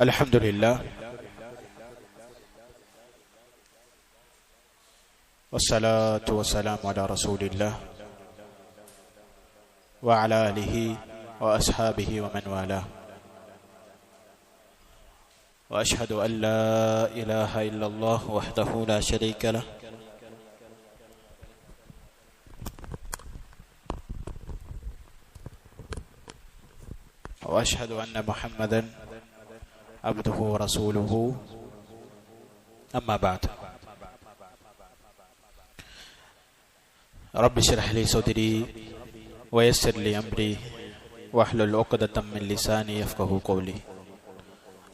الحمد لله. والصلاة والسلام على رسول الله وعلى آله وأصحابه ومن والاه. وأشهد أن لا إله إلا الله وحده لا شريك له. وأشهد أن محمدا عبده ورسوله. أما بعد. رب اشرح لي صدري ويسر لي أمري واحلل عقدة من لساني يفقه قولي.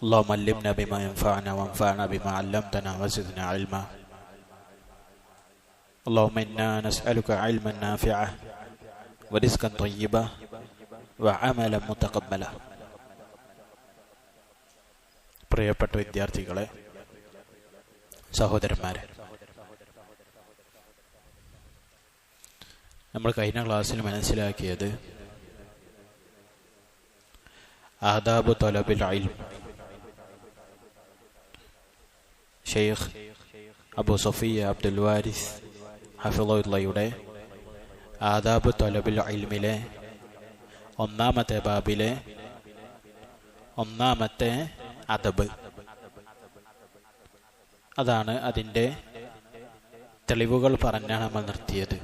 اللهم علمنا بما ينفعنا وانفعنا بما علمتنا وزدنا علما. اللهم إنا نسألك علما نافعا ورزقا طيبا وعملا متقبلا. പ്രിയപ്പെട്ട വിദ്യാർത്ഥികളെ സഹോദരന്മാരെ. നമ്മൾ കഴിഞ്ഞ ക്ലാസ്സിൽ മനസ്സിലാക്കിയത് ആദാബ് തലബിൽ ഷെയ്ഖ് അബു സഫിയ അബ്ദുൽ വാരിസ് ഹഫിളുള്ളയുടെ ആദാബ് തലബിൽ ഇൽമിലെ ഒന്നാമത്തെ ബാബിലെ ഒന്നാമത്തെ അദബ് അതാണ് അതിന്റെ തെളിവുകൾ പറഞ്ഞാണ് നമ്മൾ നിർത്തിയത്.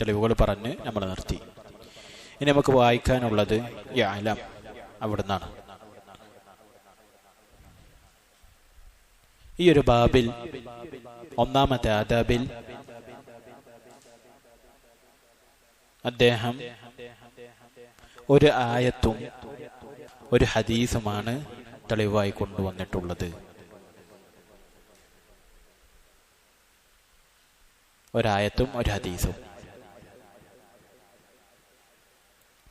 തെളിവുകൾ പറഞ്ഞ് നമ്മൾ നിർത്തി. ഇനി നമുക്ക് വായിക്കാനുള്ളത് യാലം അവിടുന്നാണ്. ഈ ഒരു ബാബിൽ ഒന്നാമത്തെ ആദാബിൽ അദ്ദേഹം ഒരു ആയത്തും ഒരു ഹദീസുമാണ് തെളിവായി കൊണ്ടുവന്നിട്ടുള്ളത്. ഒരായത്തും ഒരു ഹദീസും.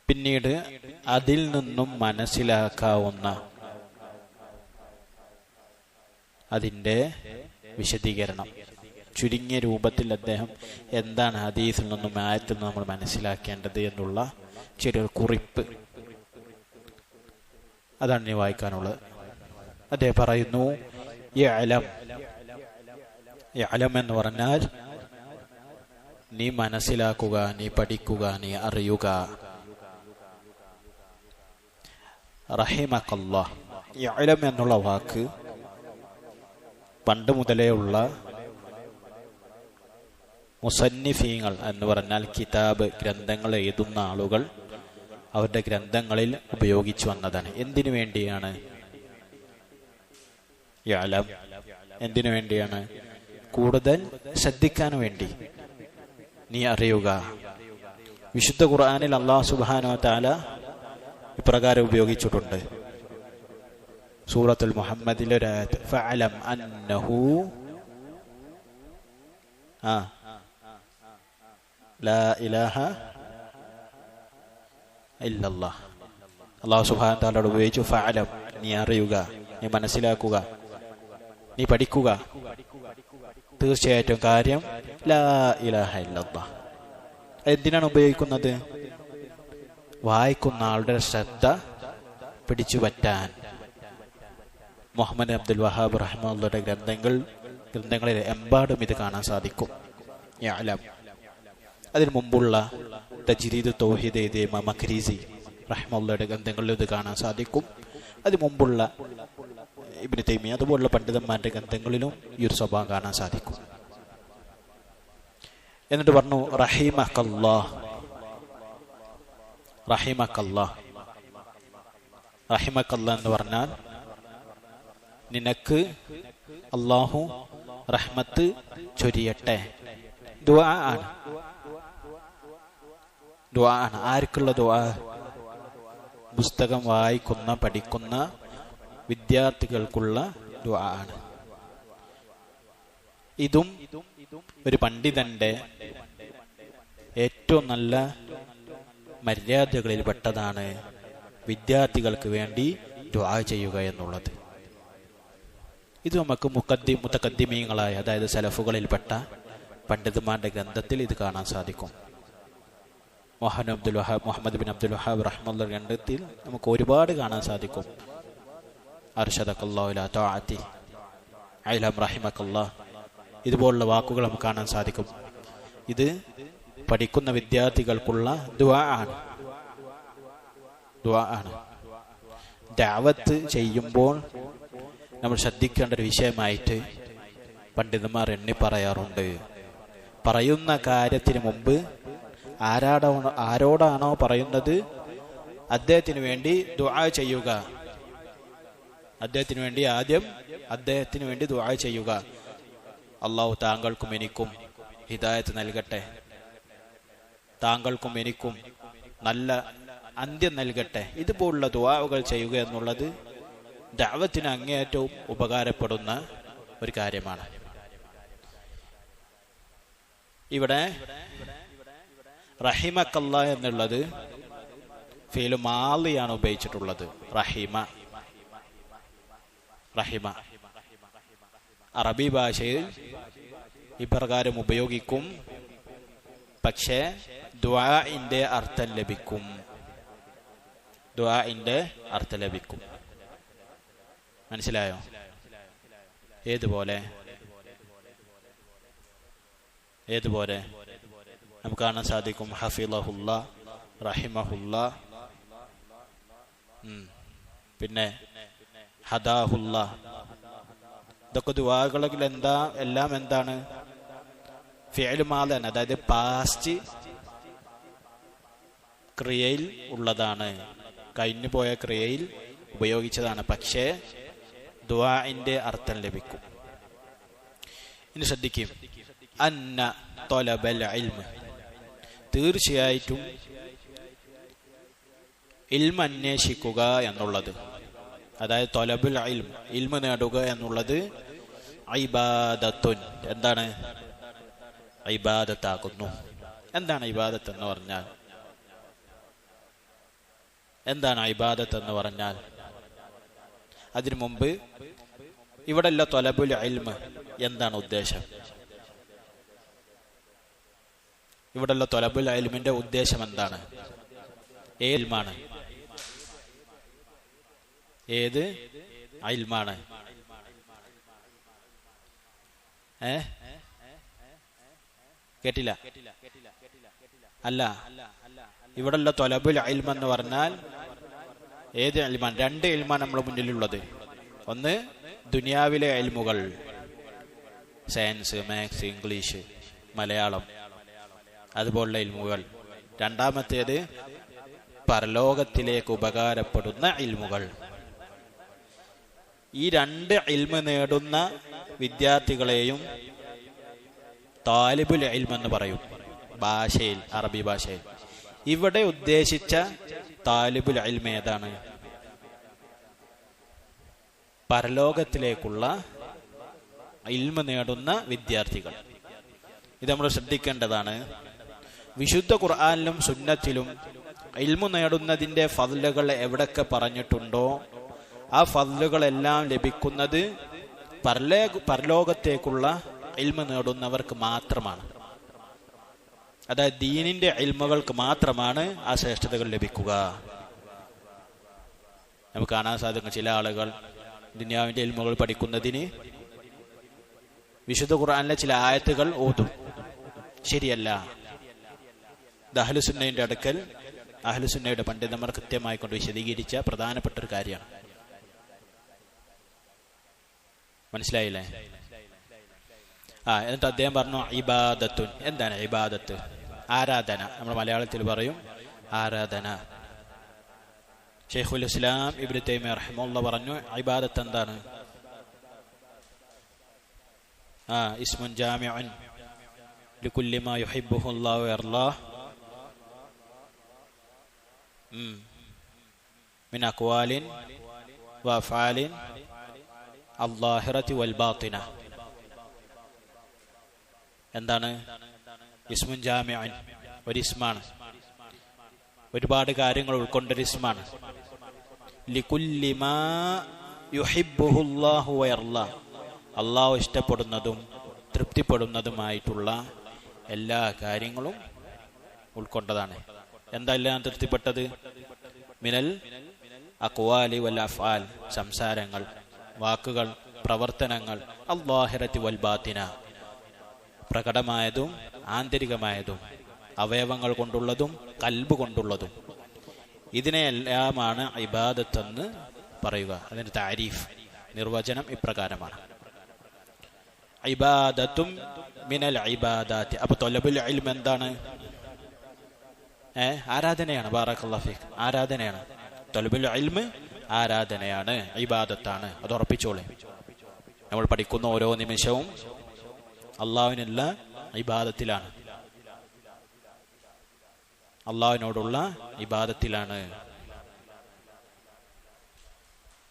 പിന്നീട് അതിൽ നിന്നും മനസ്സിലാക്കാവുന്ന അതിന്റെ വിശദീകരണം. ചുരുങ്ങിയ രൂപത്തിൽ അദ്ദേഹം എന്താണ് ഹദീസിൽ നിന്നും ആയത്തിൽ നിന്നും നമ്മൾ മനസ്സിലാക്കേണ്ടത് എന്നുള്ള ചെറിയൊരു കുറിപ്പ്. അതാണ് ഇനി വായിക്കാനുള്ളത്. അദ്ദേഹം പറയുന്നു അലം എന്ന് പറഞ്ഞാൽ നീ മനസ്സിലാക്കുക നീ പഠിക്കുക നീ അറിയുക. റഹിമക്കല്ല എന്നുള്ള വാക്ക് പണ്ട് മുതലേ ഉള്ള മുസന്നിഫീങ്ങൾ എന്ന് പറഞ്ഞാൽ കിതാബ് ഗ്രന്ഥങ്ങൾ എഴുതുന്ന ആളുകൾ അവരുടെ ഗ്രന്ഥങ്ങളിൽ ഉപയോഗിച്ചു വന്നതാണ്. എന്തിനു വേണ്ടിയാണ്? എന്തിനു വേണ്ടിയാണ്? കൂടുതൽ ശ്രദ്ധിക്കാൻ വേണ്ടി. നീ അറിയുക. വിശുദ്ധ ഖുർആാനിൽ അള്ളാഹു സുബാനോ താല ഇപ്രകാരം ഉപയോഗിച്ചിട്ടുണ്ട്. സൂറത്തുൽ മുഹമ്മദിലെ ഒരായത്ത് ഫഅലം അന്നഹു ആ ലാ ഇലാഹ ഇല്ലല്ലാ അള്ളാഹു സുബാൻ താലോട് ഉപയോഗിച്ചു ഫഅലം. നീ അറിയുക നീ മനസ്സിലാക്കുക നീ പഠിക്കുക. തീർച്ചയായിട്ടും കാര്യം ലാ ഇലാഹ ഇല്ലല്ലാ എന്തിനാണ് ഉപയോഗിക്കുന്നത്? വായിക്കുന്ന ആളുടെ ശ്രദ്ധ പിടിച്ചു പറ്റാൻ. മുഹമ്മദ് അബ്ദുൽ വഹാബ് റഹ്മുള്ളയുടെ ഗ്രന്ഥങ്ങൾ ഗ്രന്ഥങ്ങളിൽ എമ്പാടും ഇത് കാണാൻ സാധിക്കും. യാലം അതിനു മുമ്പുള്ള തജ്രീദ് തോഹിദ് എഴുതിയ മഖരീസി റഹ്മുള്ളയുടെ ഗ്രന്ഥങ്ങളിൽ ഇത് കാണാൻ സാധിക്കും. അതിനു മുമ്പുള്ള ഇബിന് തൈമി അതുപോലുള്ള പണ്ഡിതന്മാരുടെ ഗ്രന്ഥങ്ങളിലും ഈ ഒരു സ്വഭാവം കാണാൻ സാധിക്കും. എന്നിട്ട് പറഞ്ഞു റഹീമക്കല്ലാ റഹിമ കല്ല എന്ന് പറഞ്ഞാൽ നിനക്ക് അള്ളാഹു റഹ്മത്ത് ചൊരിയട്ടെ. ദുആ ആണ്. ദുആ ആണ് ആർക്കുള്ള ദുആ? പുസ്തകം വായിക്കുന്ന പഠിക്കുന്ന വിദ്യാർത്ഥികൾക്കുള്ള ദുആ ആണ് ഇതും ഒരു പണ്ഡിതന്റെ ഏറ്റവും നല്ല മര്യാദകളിൽ പെട്ടതാണ് വിദ്യാർത്ഥികൾക്ക് വേണ്ടി ദ്വാ ചെയ്യുക എന്നുള്ളത്. ഇത് നമുക്ക് മുക്കദ്ദി മുത്തക്കദ്ദിമീങ്ങളായ അതായത് സലഫുകളിൽപ്പെട്ട പണ്ഡിതന്മാരുടെ ഗ്രന്ഥത്തിൽ ഇത് കാണാൻ സാധിക്കും. മൊഹൻ Abdul Wahab Muhammad bin Abdul Wahab റഹ്മുള്ള രണ്ടത്തിൽ നമുക്ക് ഒരുപാട് കാണാൻ സാധിക്കും. അർഷദക്കല്ലാ താഅത്തി ഐലം റഹിമക്കല്ലാ ഇതുപോലുള്ള വാക്കുകൾ നമുക്ക് കാണാൻ സാധിക്കും. ഇത് പഠിക്കുന്ന വിദ്യാർത്ഥികൾക്കുള്ള ദുആ ആണ്. ദുആ ആണ്. ദാവത്ത് ചെയ്യുമ്പോൾ നമ്മൾ ശ്രദ്ധിക്കേണ്ട ഒരു വിഷയമായിട്ട് പണ്ഡിതന്മാർ എണ്ണി പറയാറുണ്ട്. പറയുന്ന കാര്യത്തിന് മുമ്പ് ആരാടാണോ ആരോടാണോ പറയുന്നത് അദ്ദേഹത്തിന് വേണ്ടി ദുആ ചെയ്യുക. അദ്ദേഹത്തിന് വേണ്ടി ആദ്യം അദ്ദേഹത്തിന് വേണ്ടി ദുആ ചെയ്യുക. അള്ളാഹു താങ്കൾക്കും എനിക്കും ഹിദായത്ത് നൽകട്ടെ. താങ്കൾക്കും എനിക്കും നല്ല അന്ത്യം നൽകട്ടെ. ഇതുപോലുള്ള ദുആകൾ ചെയ്യുക എന്നുള്ളത് ദാവത്തിന് അങ്ങേയറ്റവും ഉപകാരപ്പെടുന്ന ഒരു കാര്യമാണ്. ഇവിടെ റഹിമക്കല്ല എന്നുള്ളത് ഫീൽ മാലിയാണ് ഉപയോഗിച്ചിട്ടുള്ളത്. റഹിമ. റഹിമ. അറബി ഭാഷയിൽ ഇപ്രകാരം ഉപയോഗിക്കും. പക്ഷേ ദ്വാഇന്റെ അർത്ഥം ലഭിക്കും. ദ്വാഇന്റെ അർത്ഥം ലഭിക്കും. മനസ്സിലായോ? ഏതുപോലെ? ഏതുപോലെ? നമുക്ക് കാണാൻ സാധിക്കും. ഹഫീലഹുല്ല റഹിമഹുല്ല. പിന്നെ ഹദാഹുല്ല. ഇതൊക്കെ ദുവാകളിൽ എന്താ എല്ലാം എന്താണ്? ഫിയലുമാലാണ് അതായത് പാസ്റ്റ് ക്രിയയിൽ ഉള്ളതാണ്. കഴിഞ്ഞു പോയ ക്രിയയിൽ ഉപയോഗിച്ചതാണ്. പക്ഷേ ദുവാഇന്റെ അർത്ഥം ലഭിക്കും. ഇനി ശ്രദ്ധിക്കും. അന്ന തൊലബൽ തീർച്ചയായിട്ടും ഇൽമ അന്വേഷിക്കുക എന്നുള്ളത്. അതായത് തൊലബുൽ ഇൽം ഇൽമ നേടുക എന്നുള്ളത് ഐബാദത്തുൻ എന്താണ്? ഐബാദത്താക്കുന്നു എന്താണ് ഐബാദത്ത് എന്ന് പറഞ്ഞാൽ? എന്താണ് ഐബാദത്ത് എന്ന് പറഞ്ഞാൽ? അതിനു മുമ്പ് ഇവിടെയുള്ള തൊലബുൽ ഇൽമ് എന്താണ് ഉദ്ദേശം? ഇവിടെയുള്ള തൊലബുൽ അലിമിന്റെ ഉദ്ദേശം എന്താണ് ഏൽമാണ് ഏത് അയിൽമാണ് ഏ? കേട്ടില്ല? അല്ല. ഇവിടെയുള്ള തൊലബുൽ ഇൽമ എന്ന് പറഞ്ഞാൽ ഏത് അൽമാൻ രണ്ട് അൽമാൻ നമ്മുടെ മുന്നിലുള്ളത്. ഒന്ന് ദുനിയാവിലെ അൽമുകൾ സയൻസ് മാത്സ് ഇംഗ്ലീഷ് മലയാളം. അതുപോലുള്ള ഇൽമുകൾ. രണ്ടാമത്തേത് പരലോകത്തിലേക്ക് ഉപകാരപ്പെടുന്ന ഇൽമുകൾ. ഈ രണ്ട് ഇൽമ നേടുന്ന വിദ്യാർത്ഥികളെയും താലിബുൽ ഇൽം എന്ന് പറയും. ഭാഷയിൽ അറബി ഭാഷയിൽ. ഇവിടെ ഉദ്ദേശിച്ച താലിബുൽ ഇൽമ ഏതാണ്? പരലോകത്തിലേക്കുള്ള ഇൽമ നേടുന്ന വിദ്യാർത്ഥികൾ. ഇത് നമ്മൾ ശ്രദ്ധിക്കേണ്ടതാണ്. വിശുദ്ധ ഖുർആാനിലും സുന്നത്തിലും ഇൽമു നേടുന്നതിന്റെ ഫതിലുകൾ എവിടൊക്കെ പറഞ്ഞിട്ടുണ്ടോ ആ ഫതിലുകളെല്ലാം ലഭിക്കുന്നത് പരലേ പരലോകത്തേക്കുള്ള ഇൽമ നേടുന്നവർക്ക് മാത്രമാണ്. അതായത് ദീനിന്റെ ഇൽമുകൾക്ക് മാത്രമാണ് ആ ശ്രേഷ്ഠതകൾ ലഭിക്കുക. നമുക്ക് കാണാൻ സാധിക്കും ചില ആളുകൾ ദുനിയാവിന്റെ ഇൽമുകൾ പഠിക്കുന്നതിന് വിശുദ്ധ ഖുർആാനിലെ ചില ആയത്തുകൾ ഓതും. ശരിയല്ല. അഹ്ലുസുന്നയുടെ അടുക്കൽ അഹ്ലുസുന്നയുടെ പണ്ഡിതന്മാർ കൃത്യമായി കൊണ്ട് വിശദീകരിച്ച പ്രധാനപ്പെട്ട ഒരു കാര്യമാണ്. മനസ്സിലായില്ലേ? ആ എന്നിട്ട് അദ്ദേഹം പറഞ്ഞു ഇബാദത്തുൻ. എന്താണ് ഇബാദത്ത്? ആരാധന. നമ്മൾ മലയാളത്തിൽ പറയും ആരാധന. ഷെയ്ഖുൽ ഇസ്ലാം തൈമിയ റഹിമുള്ള പറഞ്ഞു ഇബാദത്ത് എന്താണ്? ആ ഇസ്മുൻ ജാമിഉൻ. ലികുല്ലി മാ യുഹിബ്ബുഹു അല്ലാഹു أقوال وأفعال الظاهرة ബാത്തിന എന്താണ്? ഇസ്മുൻ ജാമ്യൻ ഒരു ഇസ്മാണ്. ഒരുപാട് കാര്യങ്ങൾ ഉൾക്കൊണ്ടൊരു ഇസ്മാണ്. അള്ളാഹു ഇഷ്ടപ്പെടുന്നതും തൃപ്തിപ്പെടുന്നതുമായിട്ടുള്ള എല്ലാ കാര്യങ്ങളും ഉൾക്കൊണ്ടതാണ്. എന്തെല്ലാം തൃപ്തിപ്പെട്ടത്? മിനൽ അക്വാലി വൽ അഫാൽ സംസാരങ്ങൾ വാക്കുകൾ പ്രവർത്തനങ്ങൾ അള്ളാഹിറത്തി വൽ ബാത്തിന. പ്രകടമായതും ആന്തരികമായതും അവയവങ്ങൾ കൊണ്ടുള്ളതും കൽബ് കൊണ്ടുള്ളതും. ഇതിനെയെല്ലാമാണ് ഇബാദത്തെന്ന് പറയുക. അതിന് താരിഫ് നിർവചനം ഇപ്രകാരമാണ്. ഇബാദത്തും മിനൽ ഇബാദാത്തി. അപ്പൊ തൊലബുൽ ഇൽം എന്താണ്? ആരാധനയാണ് ബാറക്കല്ലാഫിക് ആരാധനയാണ്. തൊലബുൽ ഇൽമ് ആരാധനയാണ് ഇബാദത്താണ്. അത് ഉറപ്പിച്ചോളെ. നമ്മൾ പഠിക്കുന്ന ഓരോ നിമിഷവും അള്ളാവിനുള്ള ഇബാദത്തിലാണ്. അള്ളാഹുവിനോടുള്ള ഇബാദത്തിലാണ്.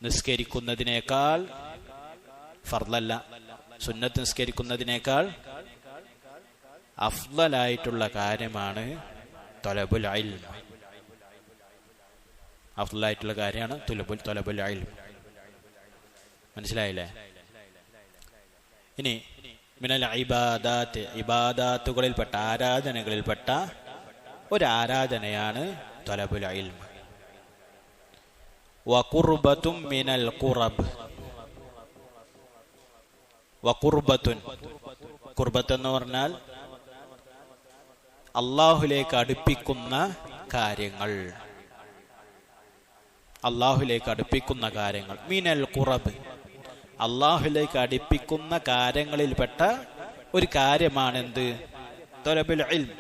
നിസ്കരിക്കുന്നതിനേക്കാൾ ഫർലല്ല സുന്നത്ത് നിസ്കരിക്കുന്നതിനേക്കാൾ അഫ്ലലായിട്ടുള്ള കാര്യമാണ് തൊലബുൽ അയിൽമ അഫ്ലായിട്ടുള്ള കാര്യമാണ് തുലബുൽ തൊലബുൽ അയിൽമ മനസ്സിലായില്ലേ? ഇനി മിനൽ ഇബാദാത്ത് ഇബാദാത്തുകളിൽപ്പെട്ട ആരാധനകളിൽപ്പെട്ട ഒരു ആരാധനയാണ് തൊലബുൽ അയിൽ വകുർബത്തും മിനൽ ഖുറബ്. വകുർബത്തുൻ ഖുർബത്ത് എന്ന് പറഞ്ഞാൽ അള്ളാഹുലേക്ക് അടുപ്പിക്കുന്ന കാര്യങ്ങൾ. അള്ളാഹുലേക്ക് അടുപ്പിക്കുന്ന കാര്യങ്ങൾ. മീനൽ കുറബ് അള്ളാഹുലേക്ക് അടുപ്പിക്കുന്ന കാര്യങ്ങളിൽപ്പെട്ട ഒരു കാര്യമാണ് എന്ത് തൊലബുൽ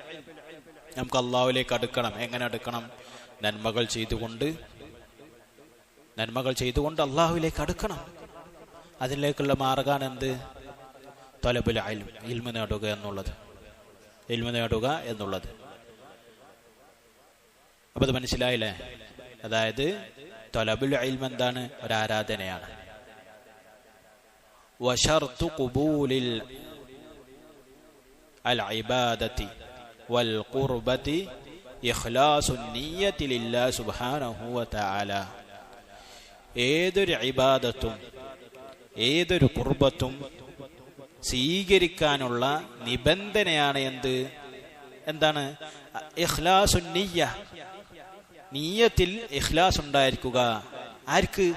നമുക്ക് അള്ളാഹുലേക്ക് അടുക്കണം. എങ്ങനെ അടുക്കണം? നന്മകൾ ചെയ്തുകൊണ്ട്. നന്മകൾ ചെയ്തുകൊണ്ട് അള്ളാഹുവിലേക്ക് അടുക്കണം. അതിലേക്കുള്ള മാർഗാണ് എന്ത് തൊലബുൽ ഇൽം. ഇൽമ നേടുക എന്നുള്ളത്. ഇൽമ നേടുക എന്നുള്ളത് അപ്പൊ അത് മനസ്സിലായില്ലേ അതായത് തൊലബുൽ ഇൽം എന്താണ് ഒരു ആരാധനയാണ് وشرط قبول العبادة والقربة إخلاص النية لله سبحانه وتعالى ഏതൊരു ഇബാദത്തും ഏതൊരു കുർബത്തും സ്വീകരിക്കാനുള്ള നിബന്ധനയാണ് എന്ത്? എന്താണ്? ഇഖ്ലാസുന്നിയ്യ നീയത്തിൽ ഇഖ്ലാസ് ഉണ്ടായിരിക്കുക. ആർക്ക്?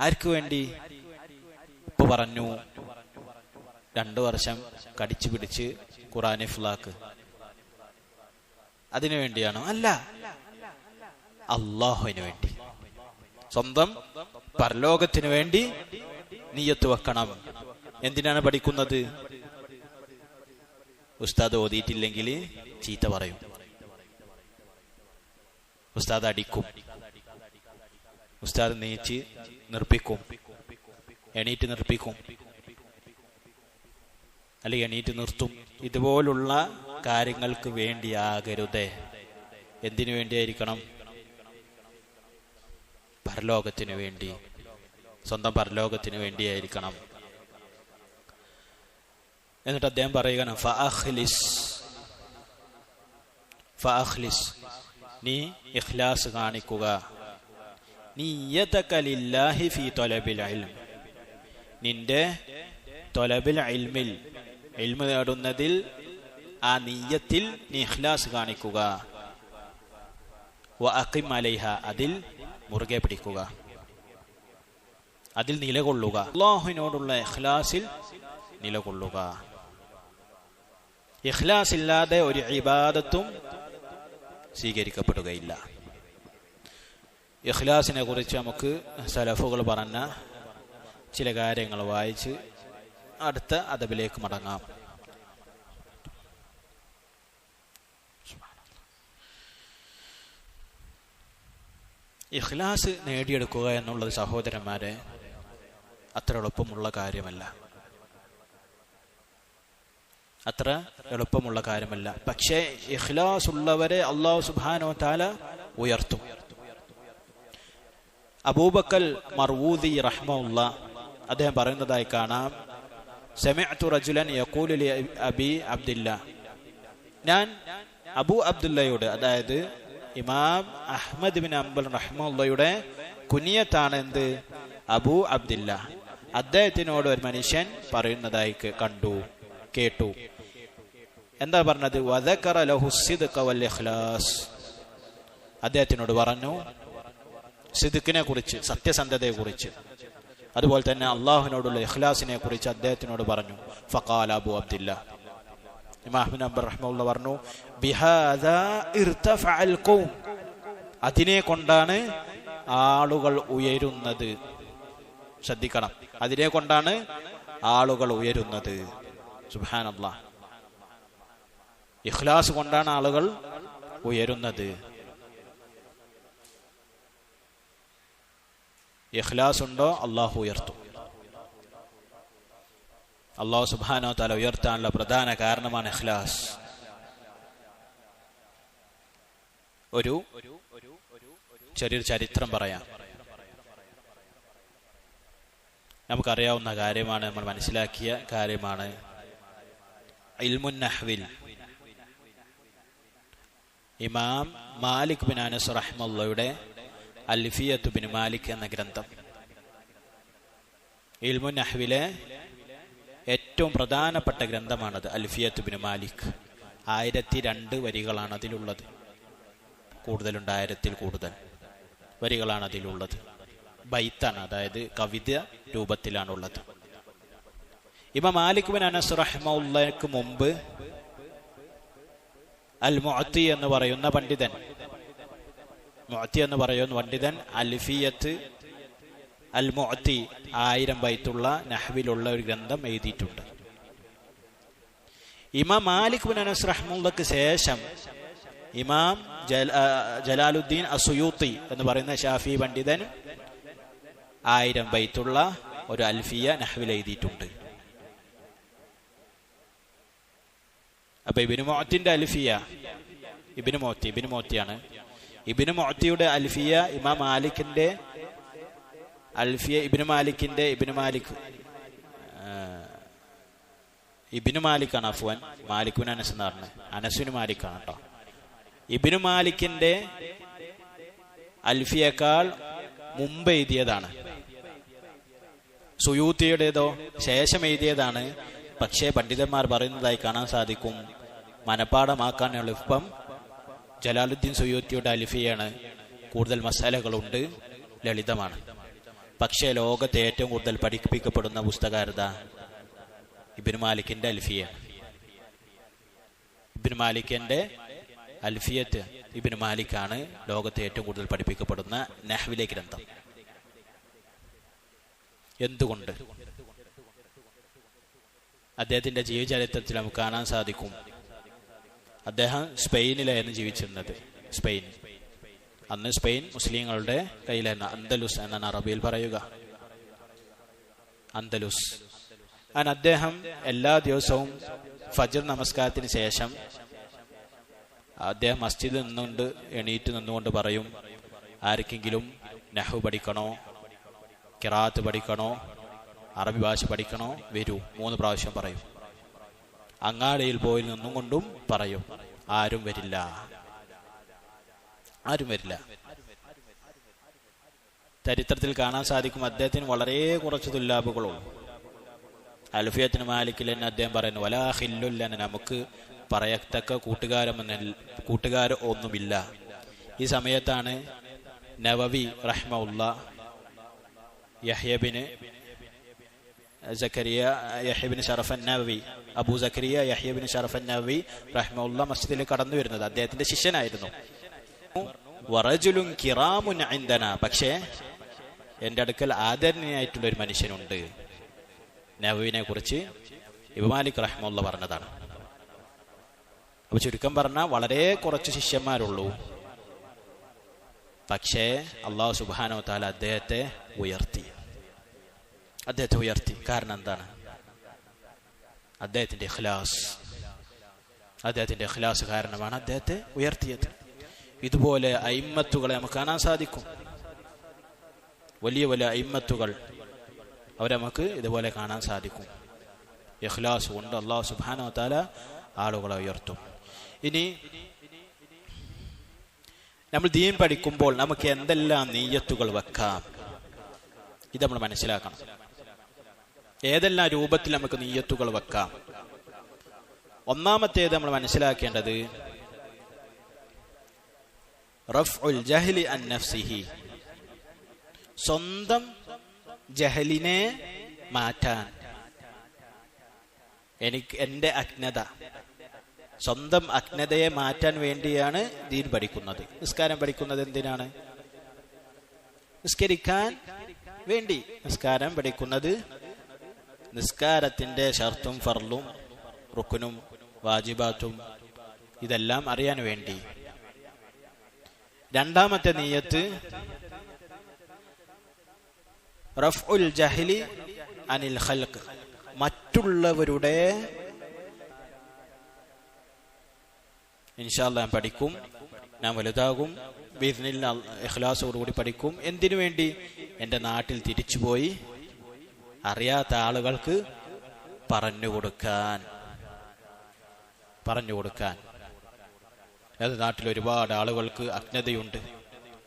ആർക്ക് വേണ്ടി? ഇപ്പൊ പറഞ്ഞു. രണ്ടു വർഷം കടിച്ചു പിടിച്ച് ഖുറാനെ ഫുലാക്ക് അതിനു വേണ്ടിയാണോ? അല്ല. അള്ളാഹുവിന് വേണ്ടി. സ്വന്തം പരലോകത്തിന് വേണ്ടി നീയത്ത് വെക്കണം. എന്തിനാണ് പഠിക്കുന്നത്? ഉസ്താദ് ഓതിയിട്ടില്ലെങ്കിൽ ചീത്ത പറയും. ഉസ്താദ് അടിക്കും. ഉസ്താദ് നീച്ച് നിർപ്പിക്കും. എണീറ്റ് നിർപ്പിക്കും. അല്ലെങ്കിൽ എണീറ്റ് നിർത്തും. ഇതുപോലുള്ള കാര്യങ്ങൾക്ക് വേണ്ടിയാകരുതേ എന്തിനു വേണ്ടിയായിരിക്കണം? പരലോകത്തിന് വേണ്ടി. സ്വന്തം പരലോകത്തിന് വേണ്ടിയായിരിക്കണം. എന്നിട്ട് അദ്ദേഹം പറയുകയാണ് ഫഅഖ്ലിസ് ഫഅഖ്ലിസ് നീ ഇഖ്ലാസ് കാണിക്കുക. നീയതക ലില്ലാഹി ഫീ നിന്റെ തൊലബിൽ ഇൽമിൽ ഇൽമ നേടുന്നതിൽ ആ നീയത്തിൽ നീ ഇഖ്ലാസ് കാണിക്കുക. വ അഖിം അതിൽ മുറുകെ പിടിക്കുക. അതിൽ നിലകൊള്ളുക. അള്ളാഹുവിനോടുള്ള ഇഖ്ലാസിൽ നിലകൊള്ളുക. ഇഖ്ലാസ് ഇല്ലാതെ ഒരു ഇബാദത്തും സ്വീകരിക്കപ്പെടുകയില്ല. ഇഖ്ലാസിനെ കുറിച്ച് നമുക്ക് സലഫുകൾ പറഞ്ഞ ചില കാര്യങ്ങൾ വായിച്ച് അടുത്ത അതബിലേക്ക് മടങ്ങാം. ഇഖ്ലാസ് നേടിയെടുക്കുക എന്നുള്ളത് സഹോദരന്മാരെ അത്ര എളുപ്പമുള്ള കാര്യമല്ല. അത്ര എളുപ്പമുള്ള കാര്യമല്ല. പക്ഷേ ഇഖ്ലാസ് ഉള്ളവരെ അള്ളാഹു സുബാനോ താല ഉയർത്തും. അബൂബക്കൽ മർവൂദി റഹ്മുള്ള അദ്ദേഹം പറയുന്നതായി കാണാം സെമിഅത്തു റജുലൻ യഖൂലു ലി അബി അബ്ദില്ല. ഞാൻ അബു അബ്ദുല്ലയോട് അതായത് ഇമാം അഹ്മദ് ബിൻ അംബൽ റഹ്മുള്ളയുടെ കുനിയത്താണ് എന്ത്? അബു അബ്ദില്ല. അദ്ദേഹത്തിനോട് ഒരു മനുഷ്യൻ പറയുന്നതായി കണ്ടു കേട്ടു. എന്താ പറഞ്ഞത്? വധക്കറ ലഹുസിദ് സിദ്ഖ വൽ ഇഖ്ലാസ്. അദ്ദേഹത്തിനോട് പറഞ്ഞു സിദ്ക്കിനെ കുറിച്ച് സത്യസന്ധതയെ കുറിച്ച്. അതുപോലെ തന്നെ അള്ളാഹുവിനോടുള്ള ഇഖ്ലാസിനെ കുറിച്ച് അദ്ദേഹത്തിനോട് പറഞ്ഞു. ഫഖാൽ അബു അബ്ദില്ല. ഇമാഹ്മിൻ അബ്ബർ റഹ്മുള്ള പറഞ്ഞു അതിനെ കൊണ്ടാണ് ആളുകൾ ഉയരുന്നത്. ശ്രദ്ധിക്കണം. അതിനെ കൊണ്ടാണ് ആളുകൾ ഉയരുന്നത്. സുബാനല്ലാ ഇഖ്ലാസ് കൊണ്ടാണ് ആളുകൾ ഉയരുന്നത്. ഇഖ്ലാസ് ഉണ്ടോ? അള്ളാഹു ഉയർത്തും. അള്ളാഹു സുബാനോ തല ഉയർത്താനുള്ള പ്രധാന കാരണമാണ് ഇഖ്ലാസ്. ഒരു ചെറിയൊരു ചരിത്രം പറയാം. നമുക്കറിയാവുന്ന കാര്യമാണ് നമ്മൾ മനസ്സിലാക്കിയ കാര്യമാണ്. ഇൽമുൻ നഹ്വിൽ. ഇമാം മാലിക് ബിൻ അനസ് റഹ്മുള്ളയുടെ അൽഫിയത്ത് ബിൻ മാലിക് എന്ന ഗ്രന്ഥം. ഇൽമുൻ നഹ്വിലെ ഏറ്റവും പ്രധാനപ്പെട്ട ഗ്രന്ഥമാണത് അൽഫിയത്ത് ബിൻ മാലിക്. ആയിരത്തി രണ്ട് വരികളാണ് അതിലുള്ളത് കൂടുതലുണ്ട് ആയിരത്തിൽ കൂടുതൽ വരികളാണ് അതിലുള്ളത് ബൈത്താണ് അതായത് കവിത രൂപത്തിലാണുള്ളത്. ഇമ മാലിക് ബിൻ അനസ് റഹ്മുള്ളക്ക് മുമ്പ് അൽ മുഅത്തി എന്ന് പറയുന്ന പണ്ഡിതൻ മുഅത്തി എന്ന് പറയുന്ന പണ്ഡിതൻ അൽഫിയത്ത് അൽ മുഅത്തി ആയിരം ബൈത്തുള്ള നഹ്വിലുള്ള ഒരു ഗ്രന്ഥം എഴുതിയിട്ടുണ്ട്. ഇമാം മാലിക് ബിൻ അനസ് റഹ്മുള്ളക്ക് ശേഷം ഇമാം ജലാലുദ്ദീൻ അസുയൂത്തി എന്ന് പറയുന്ന ഷാഫി പണ്ഡിതൻ ആയിരം ബൈത്തുള്ള ഒരു അൽഫിയ നഹ്വിൽ എഴുതിയിട്ടുണ്ട്. അപ്പൊ ഇബിന് മോത്തിന്റെ അൽഫിയ ഇബിന് മോത്തി ഇബിന് മോത്തിയാണ് ഇബിന് മോത്തിയുടെ അൽഫിയ ഇമാ മാലിക്കിന്റെ അൽഫിയ ഇബിന് മാലിക്കിന്റെ ഇബിന് മാലിക് ഇബിന് മാലിക്കാണ് അഫ്വാൻ. മാലിക്കുൻ അനസ് എന്ന് പറഞ്ഞത്. അനസുന് മാലിക്കാണ് കേട്ടോ ഇബിന് മാലിക്കിന്റെ അൽഫിയേക്കാൾ മുമ്പ് എഴുതിയതാണ്. സുയൂത്തിയുടേതോ ശേഷം എഴുതിയതാണ് പക്ഷേ പണ്ഡിതന്മാർ പറയുന്നതായി കാണാൻ സാധിക്കും. മനപ്പാടമാക്കാൻ എളുപ്പം ജലാലുദ്ദീൻ സുയൂത്തിയുടെ അലിഫിയാണ്. കൂടുതൽ മസാലകളുണ്ട്. ലളിതമാണ്. പക്ഷേ ലോകത്തെ ഏറ്റവും കൂടുതൽ പഠിപ്പിക്കപ്പെടുന്ന പുസ്തകാരത ഇബിൻ മാലിക്കിന്റെ അൽഫിയാണ് ഇബിൻ മാലിക്കിന്റെ അൽഫിയത്ത് ഇബിൻ മാലിക്കാണ് ലോകത്തെ ഏറ്റവും കൂടുതൽ പഠിപ്പിക്കപ്പെടുന്ന നെഹ്വിലെ ഗ്രന്ഥം. എന്തുകൊണ്ട്? അദ്ദേഹത്തിന്റെ ജീവചരിത്രത്തിൽ നമുക്ക് കാണാൻ സാധിക്കും. അദ്ദേഹം സ്പെയിനിലായിരുന്നു ജീവിച്ചിരുന്നത്. സ്പെയിൻ. അന്ന് സ്പെയിൻ മുസ്ലിങ്ങളുടെ കയ്യിലായിരുന്നു. അന്തലുസ് എന്നാണ് അറബിയിൽ പറയുക. അന്തലുസ്. അങ്ങനെ അദ്ദേഹം എല്ലാ ദിവസവും ഫജർ നമസ്കാരത്തിന് ശേഷം അദ്ദേഹം മസ്ജിദിൽ നിന്നുകൊണ്ട് എണീറ്റ് നിന്നുകൊണ്ട് പറയും ആർക്കെങ്കിലും നെഹു പഠിക്കണോ? കിറാത്ത് പഠിക്കണോ? അറബി ഭാഷ പഠിക്കണോ? വരൂ. മൂന്ന് പ്രാവശ്യം പറയും. അങ്ങാടിയിൽ പോയി നിന്നും കൊണ്ടും പറയും. ആരും വരില്ല. ആരും വരില്ല. ചരിത്രത്തിൽ കാണാൻ സാധിക്കും അദ്ദേഹത്തിന് വളരെ കുറച്ച് തുല്ലാബുകളുള്ളൂ. അൽഫിയത്തിന് മാലിക്കിൽ തന്നെ അദ്ദേഹം പറയുന്നു വലാഹില്ലുല്ല നമുക്ക് പറയത്തക്ക കൂട്ടുകാരമെന്ന കൂട്ടുകാർ ഒന്നുമില്ല ഈ സമയത്താണ് നവവി റഹ്മുള്ള യഹ്യബിന് സക്കരിയ യഹ്യബിന് ഷറഫൻ നവവി അബൂ സക്കരിയ യഹ്യബിന് ഷറഫൻ നവവി റഹ്മുള്ള മസ്ജിദിൽ കടന്നു വരുന്നത് അദ്ദേഹത്തിന്റെ ശിഷ്യനായിരുന്നു. വറജുലും കിറാമുൻ ഐന്ദന പക്ഷേ എന്റെ അടുക്കൽ ആദരണീയായിട്ടുള്ള ഒരു മനുഷ്യനുണ്ട്. നവവിനെ കുറിച്ച് ഇബ്മാലിക് റഹ്മുള്ള പറഞ്ഞതാണ്. അപ്പൊ ചുരുക്കം പറഞ്ഞാൽ വളരെ കുറച്ച് ശിഷ്യന്മാരുള്ളൂ. പക്ഷേ അള്ളാഹു സുബാനോ താല അദ്ദേഹത്തെ ഉയർത്തി. അദ്ദേഹത്തെ ഉയർത്തി. കാരണം എന്താണ്? അദ്ദേഹത്തിന്റെ ഇഖ്ലാസ്. അദ്ദേഹത്തിന്റെ ഇഖ്ലാസ് കാരണമാണ് അദ്ദേഹത്തെ ഉയർത്തിയത്. ഇതുപോലെ അയിമ്മത്തുകളെ നമുക്ക് കാണാൻ സാധിക്കും. വലിയ വലിയ അയിമ്മത്തുകൾ അവരെ നമുക്ക് ഇതുപോലെ കാണാൻ സാധിക്കും. ഇഖ്ലാസ് കൊണ്ട് അള്ളാഹു സുബാനോ താല ആളുകളെ ഉയർത്തും. ഇനി നമ്മൾ ദീൻ പഠിക്കുമ്പോൾ നമുക്ക് എന്തെല്ലാം നീയത്തുകൾ വെക്കാം? ഇത് നമ്മൾ മനസ്സിലാക്കണം. ഏതെല്ലാം രൂപത്തിൽ നമുക്ക് നീയത്തുകൾ വെക്കാം? ഒന്നാമത്തേത് നമ്മൾ മനസ്സിലാക്കേണ്ടത് ജഹലി അൻ നഫ്സിഹി. സ്വന്തം ജഹലിനെ മാറ്റാൻ. എനിക്ക് എന്റെ അജ്ഞത. സ്വന്തം അജ്ഞതയെ മാറ്റാൻ വേണ്ടിയാണ് ദീൻ പഠിക്കുന്നത്. നിസ്കാരം പഠിക്കുന്നത് എന്തിനാണ്? നിസ്കരിക്കാൻ വേണ്ടി നിസ്കാരം പഠിക്കുന്നത് നിസ്കാരത്തിന്റെ ഷർത്തും ഫർലും റുക്കുനും വാജിബാത്തും ഇതെല്ലാം അറിയാൻ വേണ്ടി. രണ്ടാമത്തെ നീയത്ത് റഫ്ഉൽ ജഹ്ലി അനിൽ ഖൽഖ്. മറ്റുള്ളവരുടെ ഇൻഷാല്ല ഞാൻ പഠിക്കും. ഞാൻ വലുതാകും. ബിസ്നിൽ ഇഖ്ലാസോടുകൂടി പഠിക്കും. എന്തിനു വേണ്ടി? എന്റെ നാട്ടിൽ തിരിച്ചുപോയി അറിയാത്ത ആളുകൾക്ക് പറഞ്ഞു കൊടുക്കാൻ. പറഞ്ഞു കൊടുക്കാൻ. അത് നാട്ടിൽ ഒരുപാട് ആളുകൾക്ക് അജ്ഞതയുണ്ട്.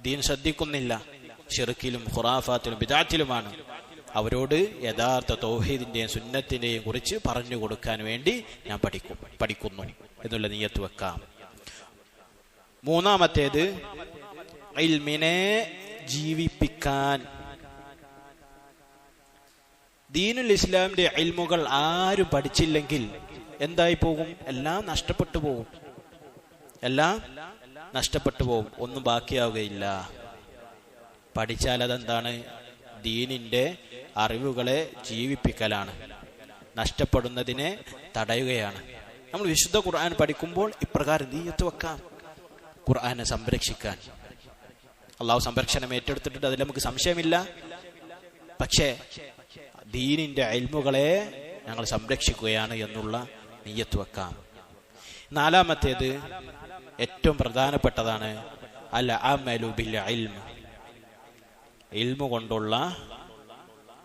ദീൻ ശ്രദ്ധിക്കുന്നില്ല. ഷിറുക്കിലും ഖുറാഫാത്തിലും ബിദാത്തിലുമാണ്. അവരോട് യഥാർത്ഥ തൗഹീദിന്റെയും സുന്നത്തിന്റെയും കുറിച്ച് പറഞ്ഞു കൊടുക്കാൻ വേണ്ടി ഞാൻ പഠിക്കും. പഠിക്കുന്നു. എന്നുള്ള നീയത്ത് വെക്കാം. മൂന്നാമത്തേത് ഇൽമിനെ ജീവിപ്പിക്കാൻ. ദീനുൽ ഇസ്ലാമിന്റെ ഇൽമുകൾ ആരും പഠിച്ചില്ലെങ്കിൽ എന്തായി പോകും? എല്ലാം നഷ്ടപ്പെട്ടു പോകും. എല്ലാം നഷ്ടപ്പെട്ടു പോകും. ഒന്നും ബാക്കിയാവുകയില്ല. പഠിച്ചാൽ അതെന്താണ് ദീനിന്റെ അറിവുകളെ ജീവിപ്പിക്കലാണ്. നഷ്ടപ്പെടുന്നതിനെ തടയുകയാണ്. നമ്മൾ വിശുദ്ധ ഖുർആൻ പഠിക്കുമ്പോൾ ഇപ്രകാരം നീയത്ത് വെക്കാം. ഖുർആനെ സംരക്ഷിക്കാൻ. അള്ളാഹു സംരക്ഷണം ഏറ്റെടുത്തിട്ടുണ്ട് അതിൽ നമുക്ക് സംശയമില്ല. പക്ഷേ ദീനിന്റെ അയൽമുകളെ ഞങ്ങൾ സംരക്ഷിക്കുകയാണ് എന്നുള്ള നീയത്ത് വെക്കാം. നാലാമത്തേത് ഏറ്റവും പ്രധാനപ്പെട്ടതാണ് അല്ല അമലു ബിൽ ഇൽമ് ഇൽമു കൊണ്ടുള്ള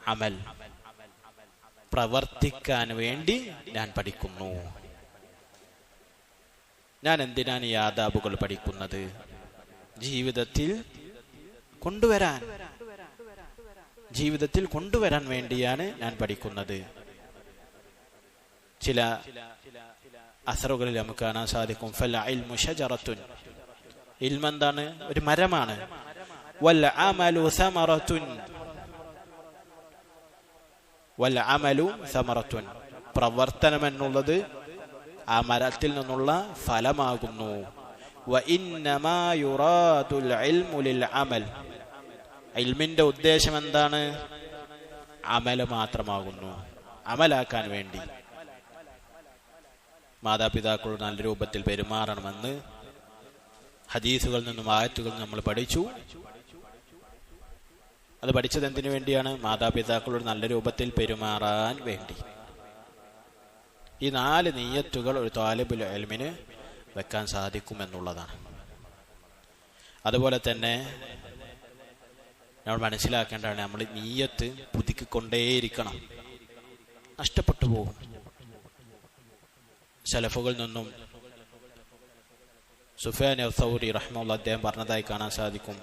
അമൽ. പ്രവർത്തിക്കാൻ വേണ്ടി ഞാൻ പഠിക്കുന്നു. ഞാൻ എന്തിനാണ് ഈ ആദാബുകൾ പഠിക്കുന്നത്? ജീവിതത്തിൽ കൊണ്ടുവരാൻ. ജീവിതത്തിൽ കൊണ്ടുവരാൻ വേണ്ടിയാണ് ഞാൻ പഠിക്കുന്നത്. ചില അസറുകളിൽ നമുക്ക് കാണാൻ സാധിക്കും. ഫല ഷജറത്തുൻ ഇൽമന്താണ്? ഒരു മരമാണ്. വൽ അമലു സമറത്തുൻ. വൽ അമലു സമറത്തുൻ. പ്രവർത്തനം എന്നുള്ളത് ആ മരത്തിൽ നിന്നുള്ള ഫലമാകുന്നു. അമൽ. ഇൽമിന്റെ ഉദ്ദേശം എന്താണ്? അമൽ മാത്രമാകുന്നു. അമലാക്കാൻ വേണ്ടി. മാതാപിതാക്കൾ നല്ല രൂപത്തിൽ പെരുമാറണമെന്ന് ഹദീസുകളിൽ നിന്നും ആയത്തുകൾ നമ്മൾ പഠിച്ചു. അത് പഠിച്ചത് എന്തിനു വേണ്ടിയാണ്? മാതാപിതാക്കളോട് നല്ല രൂപത്തിൽ പെരുമാറാൻ വേണ്ടി. ഈ നാല് നീയത്തുകൾ ഒരു താലിബുൽ എൽമിന് വെക്കാൻ സാധിക്കുമെന്നുള്ളതാണ്. അതുപോലെ തന്നെ നമ്മൾ മനസ്സിലാക്കേണ്ടതാണ് നമ്മൾ നീയത്ത് പുതുക്കിക്കൊണ്ടേയിരിക്കണം. നഷ്ടപ്പെട്ടു പോകും. സലഫുകളിൽ നിന്നും സുഫാൻ സൗരി റഹ്മുള്ള അദ്ദേഹം പറഞ്ഞതായി കാണാൻ സാധിക്കും.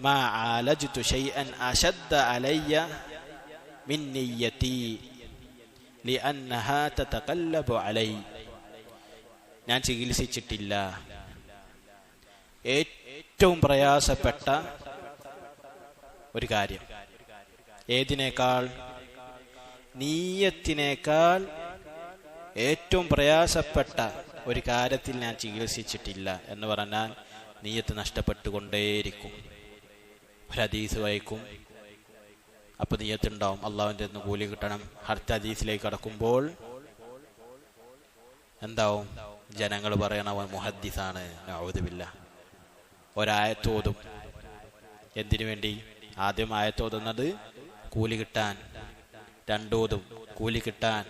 മാ ആലജ്തു ഷൈഅൻ അശദ്ദ അലയ്യ മിൻ അലൈ. ഞാൻ ചികിത്സിച്ചിട്ടില്ല. ഏറ്റവും പ്രയാസപ്പെട്ട ഒരു കാര്യം. ഏതിനേക്കാൾ? നീയത്തിനേക്കാൾ ഏറ്റവും പ്രയാസപ്പെട്ട ഒരു കാര്യത്തിൽ ഞാൻ ചികിത്സിച്ചിട്ടില്ല എന്ന് പറഞ്ഞാൽ നീയത്ത് നഷ്ടപ്പെട്ടുകൊണ്ടേയിരിക്കും. ഒരു അതീസ് വായിക്കും. അപ്പൊ നീയത്തുണ്ടാവും. അള്ളാഹുവിന്റെ നിന്ന് കൂലി കിട്ടണം. അടുത്ത ഹദീസിലേക്ക് കടക്കുമ്പോൾ എന്താവും? ജനങ്ങൾ പറയണ അവൻ മുഹദ്ദിസാണ്. ഒരായത്തോതും എന്തിനു വേണ്ടി? ആദ്യം ആയത്തോതുന്നത് കൂലി കിട്ടാൻ. രണ്ടോതും കൂലി കിട്ടാൻ.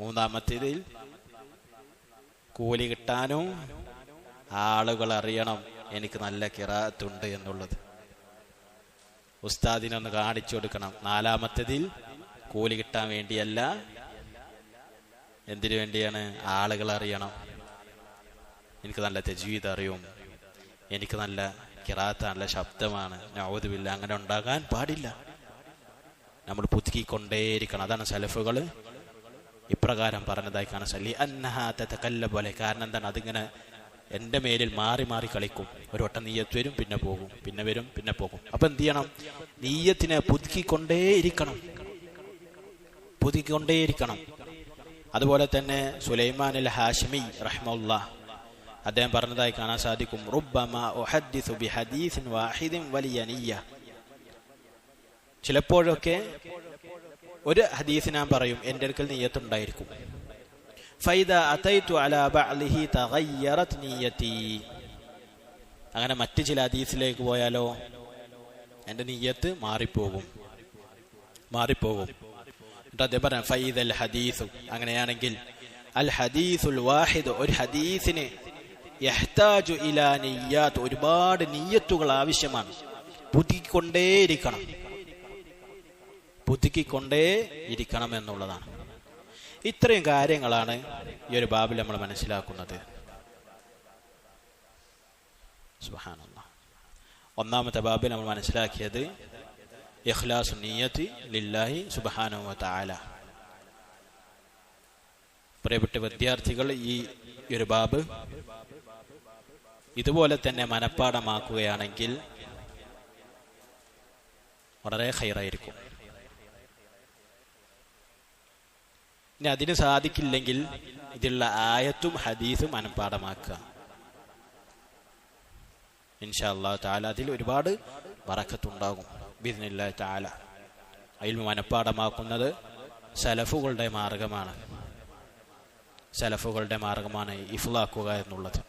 മൂന്നാമത്തേതിൽ കൂലി കിട്ടാനും ആളുകൾ അറിയണം. എനിക്ക് നല്ല കിറാത്തുണ്ട് എന്നുള്ളത്. ഉസ്താദിനൊന്ന് കാണിച്ചു കൊടുക്കണം. നാലാമത്തേതിൽ കൂലി കിട്ടാൻ വേണ്ടിയല്ല. എന്തിനു വേണ്ടിയാണ്? ആളുകൾ അറിയണം. എനിക്ക് നല്ല തെജീവിത അറിയും. എനിക്ക് നല്ല കിറാത്ത നല്ല ശബ്ദമാണ്. നവതുമില്ല അങ്ങനെ ഉണ്ടാകാൻ പാടില്ല. നമ്മൾ പുതുക്കിക്കൊണ്ടേയിരിക്കണം. അതാണ് സലഫുകൾ ഇപ്രകാരം പറഞ്ഞതായി കാണാൻ സല്ലി അന്നഹാത്ത കല്ല പോലെ കാരണം എന്താണ്? അതിങ്ങനെ എന്റെ മേലിൽ മാറി മാറി കളിക്കും. ഒരു വട്ടം നീയത്ത് വരും പിന്നെ പോകും. പിന്നെ വരും പിന്നെ പോകും. അപ്പൊ എന്ത് ചെയ്യണം? നീയത്തിനെ പുതുക്കിക്കൊണ്ടേയിരിക്കണം പുതുക്കിക്കൊണ്ടേയിരിക്കണം അതുപോലെ തന്നെ സുലൈമാൻ അൽ ഹാഷിമി റഹ്മുല്ല അദ്ദേഹം പറഞ്ഞതായി കാണാൻ സാധിക്കും. ചിലപ്പോഴൊക്കെ ഒരു ഹദീസ് ഞാൻ പറയും എന്റെ അടുക്കൽ നീയത്തുണ്ടായിരിക്കും അങ്ങനെ മറ്റ് ചില അതീസിലേക്ക് പോയാലോ? എന്റെ നീയത്ത് മാറിപ്പോകും. മാറിപ്പോകും. എന്നിട്ട് അദ്ദേഹം പറയാം അൽ ഹദീസു. അങ്ങനെയാണെങ്കിൽ അൽ ഹദീസുൽ വാഹിദ് ഒരു ഹദീസിന് യഹ്താജു ഇലാ ഒരുപാട് നീയത്തുകൾ ആവശ്യമാണ്. പുതുക്കിക്കൊണ്ടേയിരിക്കണം. പുതുക്കിക്കൊണ്ടേ ഇരിക്കണം എന്നുള്ളതാണ്. ഇത്രയും കാര്യങ്ങളാണ് ഈ ഒരു ബാബിൽ നമ്മൾ മനസ്സിലാക്കുന്നത്. ഒന്നാമത്തെ ബാബിൽ നമ്മൾ മനസ്സിലാക്കിയത് ഇഖ്ലാസു ലില്ലാഹി സുബാനു താല പ്രിയപ്പെട്ട വിദ്യാർത്ഥികൾ ഈ ഒരു ബാബ് ഇതുപോലെ തന്നെ മനഃപ്പാടമാക്കുകയാണെങ്കിൽ വളരെ ഹൈറായിരിക്കും. ഇനി അതിന് സാധിക്കില്ലെങ്കിൽ ഇതിലുള്ള ആയത്തും ഹദീസും മനഃപ്പാടമാക്കുക ഇൻഷാ അള്ളാഹു താല അതിൽ ഒരുപാട് വറക്കത്തുണ്ടാകും ബിദിനില്ല താല അതിൽ മനഃപ്പാടമാക്കുന്നത് സലഫുകളുടെ മാർഗമാണ്. സലഫുകളുടെ മാർഗമാണ് ഇഫ്ലാക്കുക എന്നുള്ളത്.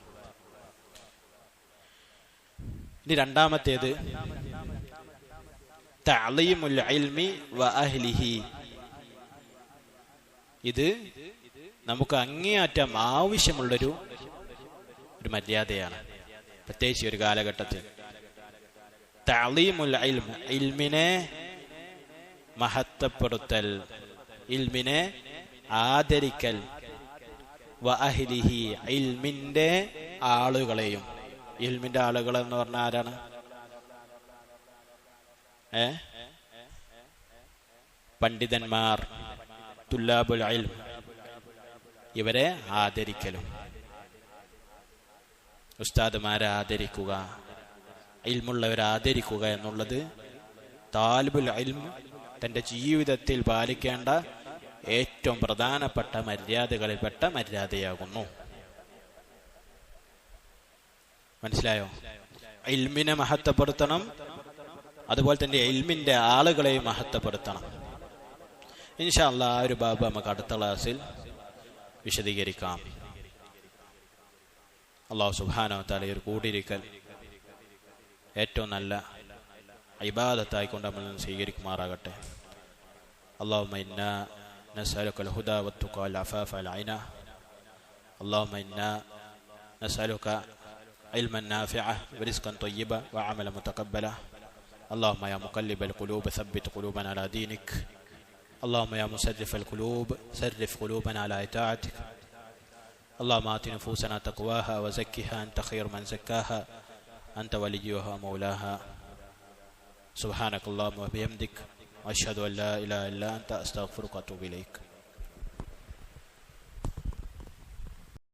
ഇനി രണ്ടാമത്തേത് തഅലീമുൽ ഇൽമി വ ഇത് നമുക്ക് അങ്ങേയറ്റം ആവശ്യമുള്ളൊരു ഒരു മര്യാദയാണ്. പ്രത്യേകിച്ച് ഒരു കാലഘട്ടത്തിൽ. ഇൽം ഇൽമിനെ മഹത്വപ്പെടുത്തൽ ഇൽമിനെ ആദരിക്കൽ ഇൽമിന്റെ ആളുകളെയും. ഇൽമിന്റെ ആളുകൾ എന്ന് പറഞ്ഞ ആരാണ്? ഏ? പണ്ഡിതന്മാർ. തുല്ലാബുൽ ഇൽം. ഇവരെ ആദരിക്കലും. ഉസ്താദുമാരെ ആദരിക്കുക ഇൽമുള്ളവരെ ആദരിക്കുക എന്നുള്ളത് താലിബുൽ ഇൽം തന്റെ ജീവിതത്തിൽ പാലിക്കേണ്ട ഏറ്റവും പ്രധാനപ്പെട്ട മര്യാദകളിൽപ്പെട്ട മര്യാദയാകുന്നു. മനസ്സിലായോ? ഇൽമിനെ മഹത്വപ്പെടുത്തണം അതുപോലെ തന്നെ ഇൽമിന്റെ ആളുകളെയും മഹത്വപ്പെടുത്തണം. ഇൻഷാല്ല ആ ഒരു ബാബ് നമുക്ക് അടുത്ത ക്ലാസ്സിൽ വിശദീകരിക്കാം അള്ളാഹു സുബാനോ തല ഒരു കൂടിയിരിക്കൽ ഏറ്റവും നല്ല ഇബാദത്തായിക്കൊണ്ട് നമ്മൾ സ്വീകരിക്കുമാറാകട്ടെ اللهم إنا نسألك الهدى والتقى والعفاف والعينة اللهم إنا نسألك علما نافعا ورزقا طيبا وعملا متقبلا اللهم يا مقلب القلوب ثبت قلوبنا على دينك اللهم يا مسرف القلوب سرف قلوبنا على إطاعتك. اللهم آت نفوسنا تقواها وزكها أنت خير من زكاها أنت وليها مولاها سبحانك اللهم وبحمدك وأشهد أن لا إله إلا أنت أستغفرك وأتوب إليك.